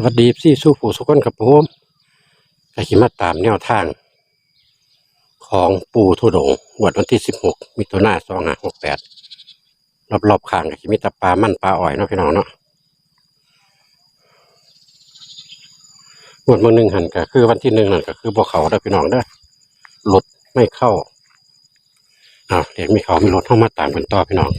สวัสดีพี่สู้ผู้สุกคนกับผมก็ขิมาตามแนวทาง ของปู่ทุดงวดวันที่สิบหกมิถุนาสองห้าหกแปดรอบๆข้างก็ขิมีตาปลามั่นปลาอ่อยเนาะพี่น้องเนาะงวดเมื่อหนึ่งหันก็คือวันที่หนึ่งนั่นก็คือบ่เขาเด้อพี่น้องเด้อรถไม่เข้าอ้าวเดี๋ยวมีเขามีรถเข้ามาตามกันต่อพี่น้อง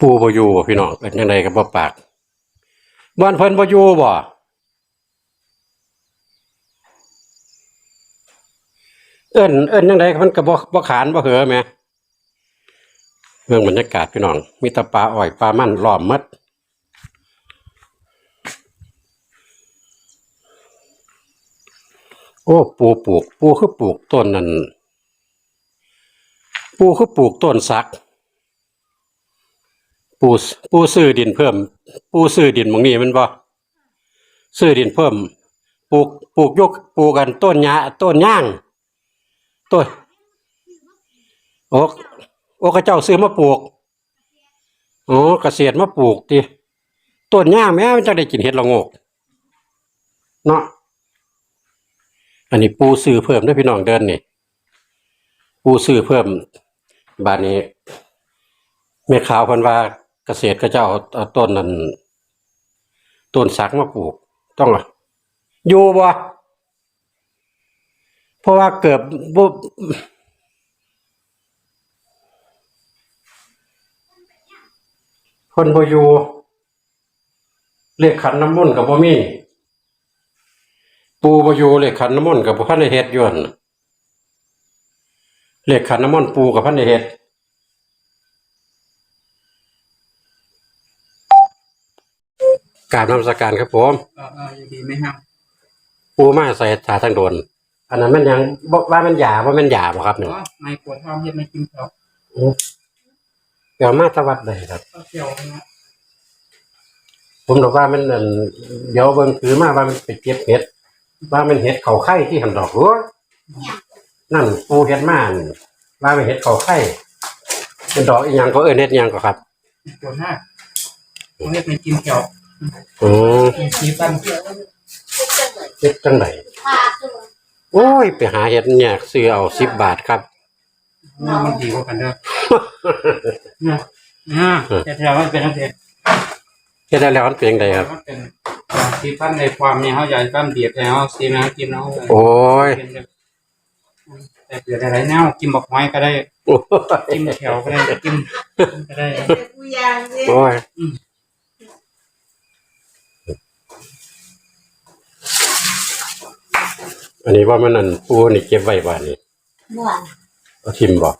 ปูบ่อยู่บ่พี่น้องเป็นยังไงกับบ่ปากบ้านเพิ่นบ่อยู่บ่เอิ้นเอิ้นยังไงมันก็บ่บ่ขานบ่เหอแหมเรื่องบรรยากาศพี่น้องมีตะปลาอ้อยปลามันล้อมหมดโอ้ปูปลูก ปูคือปลูกต้นนั่นปูคือปลูกต้นสัก ปูปูซื้อดินเพิ่ม ปูซื้อดินบางนี้มันบ่ซื้อดินเพิ่ม ปลูกปลูกยกปลูกกันต้นหญ้าต้นย่างต้นโอ้โอ้กระเจ้าซื้อมาปลูกโอ้เกษตรมาปลูกติต้นหญ้าแม้มันจะได้กินเห็ดละงกเนาะอันนี้ปูซื้อเพิ่มด้อพี่น้องเดินนี่ปูซื้อเพิ่มบาดนี้แม่ขาวพิ่นว่า เกษตรก็จะเอาเอาต้นนั้นต้นสักมาปลูก ต้องอะอยู่บ่เพราะว่าเกิดบ่คนบ่อยู่เลขขันน้ำมนต์ก็บ่มีปูบ่อยู่เลขขันน้ำมนต์ก็บ่ทันเฮ็ดยู่หั่นน่ะเลขขันน้ำมนต์ปูก็พันได้เฮ็ด กราบนมัสการครับผมเออเอออยู่ดีไหมครับปูมาใส่ตาทั้งโดน อันนั้นมันยังบอกว่ามันหยาว่ามันหยาบ่ครับหนึ่งอ๋อไม่ปวดท้องเย็นไม่กินข้าวเดี๋ยวมาตะวัดใดครับ ก็เกี่ยวนะผมบอกว่ามันนั่นเดี๋ยวเบิ่งถือมาว่ามันไปเก็บเห็ด ว่ามันเห็ดเขาไข่ที่หันดอกหัวนั่นปูเห็ดมานั่นว่ามันเห็ดเขาไข่เป็นดอกอีหยังก็เอิ้นเห็ดอีหยังก็ครับปวดหน้าผมเรียกไม่กินข้าว อืมสีตันเห็ดจังไดโอ้ย ไปหาเห็ดเนี่ยซื้อเอา10บาทครับมันดีกว่ากันเด้อนะนะแต่ถ้ามันเป็นนักเรียนเฮ็ดได้แล้วมันเป็นจังไดครับมันเป็นสีตันในความเนี่ยเขาใหญ่ตั้มเบียดแล้วสีน้ำกินเอาโอ้ยแต่เกิดอะไรแนวกินบอกไม้ก็ได้โอ้ยกินแถวก็ได้กินก็ได้กูยังสิโอ้ย อันนี้ว่ามันนั่นปูนี่เก็บไว้บ้านนี่ม่วนเอาทิมบ่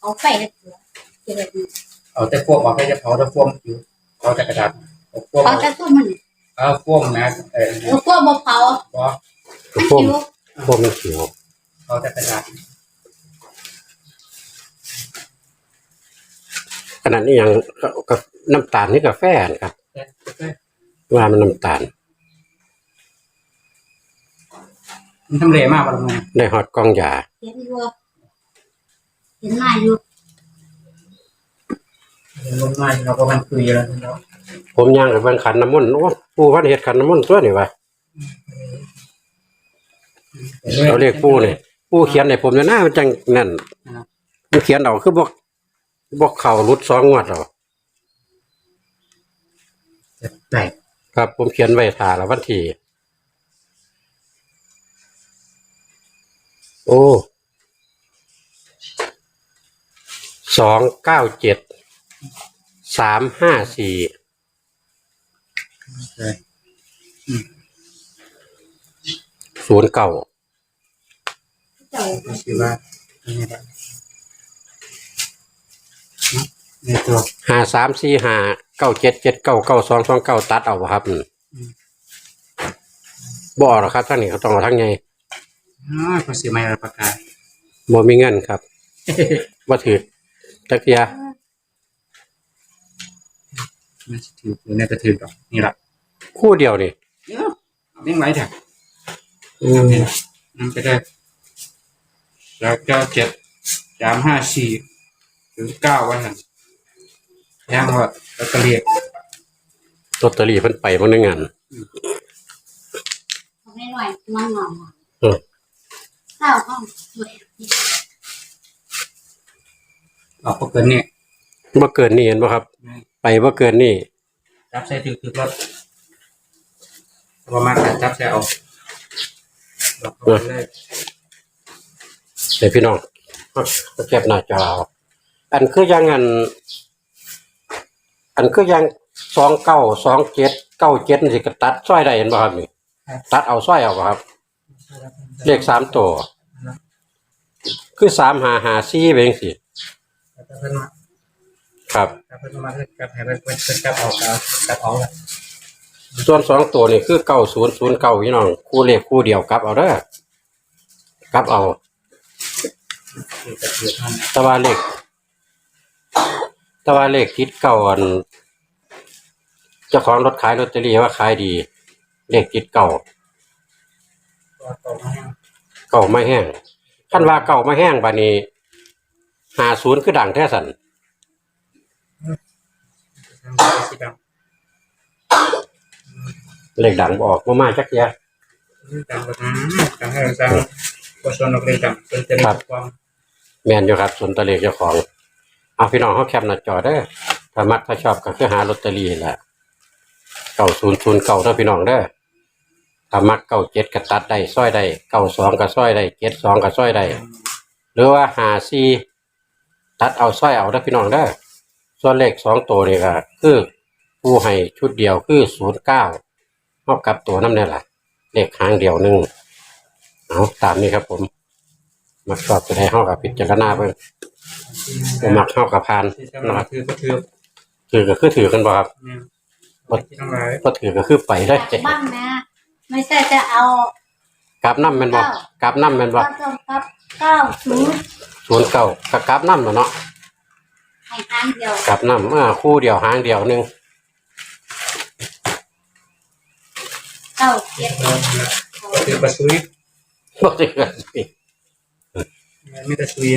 เอาไปเลยเถอะเจะได้ดีเอาแต่พวกมาไปจะเผาแต่พวกอยู่เอาแต่กระดาษเอาพวกเอาแต่ตัวมันเอาพวกนะเออแล้วก็บ่เผาพอพวกคิวพวกมันเขียวเอาแต่กระดาษขนาดนี้ยังก็ก็น้ำตาลนี่กาแฟนะครับแต่แต่ว่ามันน้ำตาล มันทำเลมากกว่าไงได้ฮอดกล้องยาเห็นอยู่เห็นหน้าอยู่ลงมาเราก็มันคุยแล้วเนาะผมย่างกับเบิ่งขันน้ำมนต์โอ้ปูพันเฮ็ดขันน้ำมนต์ตัวนี่วะเราเรียกปูนี่ปูเขียนให้ผมเนี่ยนะมันจังนั่นมันเขียนเอาคือบ่บ่เข้ารุดสองงวดหรอแปลกครับผมเขียนไว้ท่าละวันที่ โอ้สองเก้าเจ็ดสามห้าสี่ศูนย์เก้าคือว่านี่แหละในตัวห้าสามสี่ห้าเก้าเจ็ดเจ็ดเก้าเก้าสองสองเก้าตัดเอาครับบ่อหรอครับท่านนี่เขาต้องเอาทั้งไง อ๋อภาษีไม่รับประกาศบ่มีเงินครับบ่ถือตะเกียมันสิถืออยู่ในกระถือดอกนี่ละคู่เดียวนี่เอ้าเอาเลี้ยงไว้เถอะอืมนี่ละนั่นไปได้แล้วเก้าเจ็ดสามห้าสี่ถึงเก้าวันนั้นย่างว่าแล้วก็เรียกลอตเตอรี่เพิ่นไปบ่ในงานทำให้หน่อยมันหน่อยเออ ข้าวห้องสวยออกก็เกินเนี่ยบ่เกินนี่เห็นบ่ครับ ไปบ่เกินนี่จับใส่ถือถือรถประมาณการจับใส่เอาดอกเอาไปเลยเดี๋ยวพี่น้องเอาเก็บหน้าจอเอาอันคือยังอัน อันคือยังสองเก้าสองเจ็ดเก้าเจ็ดนี่สิก็ตัดซ้อยได้เห็นบ่ครับนี่ตัดเอาซ้อยเอาบ่ครับ เลขสามตัว คือสามหาหาซี่เองสิแล้วก็เพิ่นมาครับแล้วเพิ่นมาเพิ่นกับให้เพิ่นเพิ่นเพิ่นจับออกแล้วจับออกแล้วส่วนสองตัวนี่คือเก้าศูนย์ศูนย์เก้าพี่น้องคู่เลขคู่เดียวกลับเอาเด้อกลับเอาถือกระถือท่านแตะวันเลขแตะวันเลขคิดเก่าอันเจ้าของรถขายลอตเตอรี่ว่าขายดี เลขคิดเก่าก็ต่อมาให้เก่าไม่แห้ง ขั้นว่าเก่าไม่แห้งบานี้หาศูนย์คือดังแท้สันทำเป็นสีดำเลขดังบออกมามาจักเทียดำแบบนั้นดำให้เราสร้างก็ชวนออกเลยดำเป็นจะได้ความแมนอยู่ครับส่วนตะเลขเจ้าของเอาพี่น้องเขาแคปหน้าจอได้อถ้ามักถ้าชอบก็คือหาลอตเตอรี่แหละเก่าศูนย์ศูนย์เก่านะพี่น้องเด้อ ถ้ามักเก่าเจ็ดก็ตัดได้ซ้อยได้เก่าสองก็ซ้อยได้เจ็ดสองก็ซ้อยได้หรือว่าหาซีตัดเอาสร้อยเอาได้อพี่น้องได้อส่วนเลขสองตัวนี่ก็คือผู้ให้ชุดเดียวคือศูนย์เก้าเท่ากับตัวน้ำเนี่ยแหละเลขหางเดียวหนึ่งเอาตามนี้ครับผม มักชอบจะได้เข้ากับพิจารณาเพิ่งบ่มักเข้ากับพานที่จะนะมาครับถือก็ถือถือก็คือถือกันบ่ครับเนี่ยที่ต้องร้ายก็ถือก็คือไปได้จากบ้านนะ ไม่ใช่จะเอากลับน้ำแมันบ่กลับน้ำแมันบ่ก็ต้องกับเก้าศูนย์ศูนย์เก้าก็กลับน้ำเนาะให้ทางเดียวกลับน้ำอ่าคู่เดียวหางเดียวหนึ่งเก้าเจ็ดถือประซุยบ่ถือกันสิไม่แต่ซุย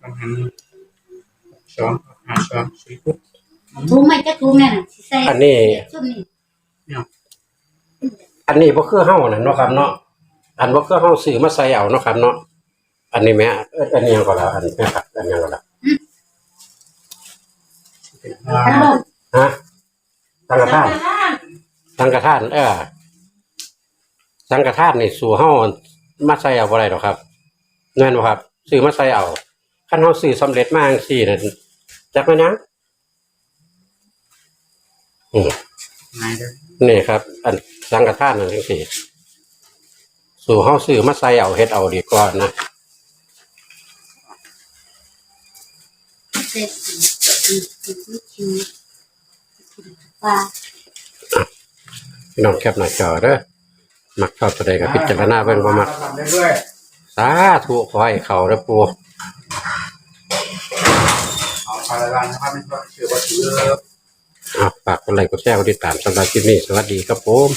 บางหันสองหาสองซุยปุ๊บถุงไม่จะถุงเนี่ยนะสิใส่อันนี้ ชุดนี้ อันนี้บ่คือเฮานั่นเนาะครับเนาะอันบ่คือเฮาซื้อมาใส่เอาเนาะครับเนาะอันนี้แม่เอิ้นอันนี้หยังก็แล้วอันนี้ครับอันนี้หยังก็แล้วทั้งหมดฮะสังฆทานสังฆทาน เออสังฆทานนี่สู่เฮามาใส่เอาบ่ได้ดอกครับแม่นบ่ครับซื้อมาใส่เอาคันเฮาซื้อสำเร็จมาจังซี่นั่นจักแม่นหยังอืม ง่ายเลยนี่ครับ อันสังฆทานนั่นจังซี่สู่เฮาซื้อมาใส่เอาเฮ็ดเอาดีกว่านะเสร็จอืมอืมอืมอืมว่าพี่น้องแคปหน้าจอเด้อมักชอบตัวใดก็พิจารณาเบิ่งบ่มักทำได้ด้วยสาธุขอให้เขาเด้อปู่เอาพาราลานนะครับเป็นตัวชื่อว่าถืออะ ฝากกดไลค์กดแชร์กดติดตามสำหรับคลิปนี้สวัสดีครับผม